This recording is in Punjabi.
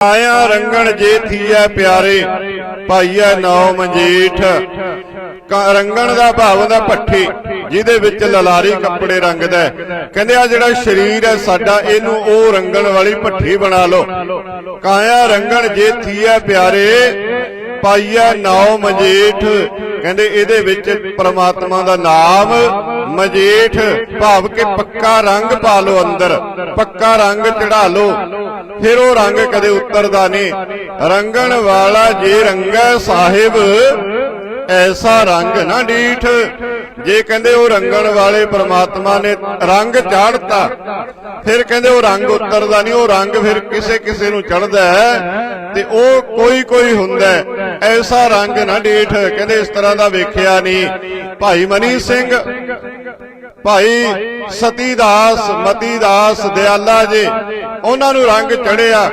ਆਇਆ ਰੰਗਣ ਜੇ ਪਿਆਰੇ, ਭਾਈਐ ਨਾਉ ਮਜੀਠ। ਰੰਗਣ ਦਾ ਭਾਵ ਦਾ ਭੱਠੀ, ਜਿਹਦੇ ਵਿੱਚ ਲਲਾਰੀ ਕੱਪੜੇ ਰੰਗਦਾ ਕਹਿੰਦੇ ਆ ਜਿਹੜਾ ਸਰੀਰ ਹੈ ਸਾਡਾ, ਇਹਨੂੰ ਉਹ ਰੰਗਣ ਵਾਲੀ ਭੱਠੀ ਬਣਾ ਲਓ। ਕਾਇਆ ਰੰਗਣ ਜੇ ਥੀਐ ਪਿਆਰੇ ਪਾਈਐ ਨਾਉ ਮਜੀਠ। ਕਹਿੰਦੇ ਇਹਦੇ ਵਿੱਚ ਪ੍ਰਮਾਤਮਾ ਦਾ ਨਾਮ ਮਜੀਠ ਭਾਵ ਕਿ ਪੱਕਾ ਰੰਗ ਪਾ ਲਓ ਅੰਦਰ। ਪੱਕਾ ਰੰਗ ਚੜਾ ਲਓ। ਫਿਰ ਉਹ ਰੰਗ ਕਦੇ ਉਤਰਦਾ ਨਹੀਂ। ਰੰਗਣ ਵਾਲਾ ਜੇ ਰੰਗੈ ਸਾਹਿਬ ਐਸਾ ਰੰਗ ਨਾ ਡੀਠ। ਜੇ ਕਹਿੰਦੇ ਉਹ ਰੰਗਣ ਵਾਲੇ ਪ੍ਰਮਾਤਮਾ ਨੇ ਰੰਗ ਚਾੜਤਾ ਫਿਰ ਕਹਿੰਦੇ ਉਹ ਰੰਗ ਉਤਰਦਾ ਨਹੀਂ। ਉਹ ਰੰਗ ਫਿਰ ਕਿਸੇ ਕਿਸੇ ਨੂੰ ਚੜਦਾ ਹੈ ਤੇ ਉਹ ਕੋਈ ਕੋਈ ਹੁੰਦਾ ਹੈ। ਐਸਾ ਰੰਗ ਨਾ ਡੀਠ, ਕਹਿੰਦੇ ਇਸ ਤਰ੍ਹਾਂ ਦਾ ਵੇਖਿਆ ਨਹੀਂ। ਭਾਈ ਮਨੀ ਸਿੰਘ, ਭਾਈ ਸਤੀ ਦਾਸ, ਮਤੀ ਦਾਸ, ਦਿਆਲਾ ਜੀ, ਉਹਨਾਂ ਨੂੰ ਰੰਗ ਚੜਿਆ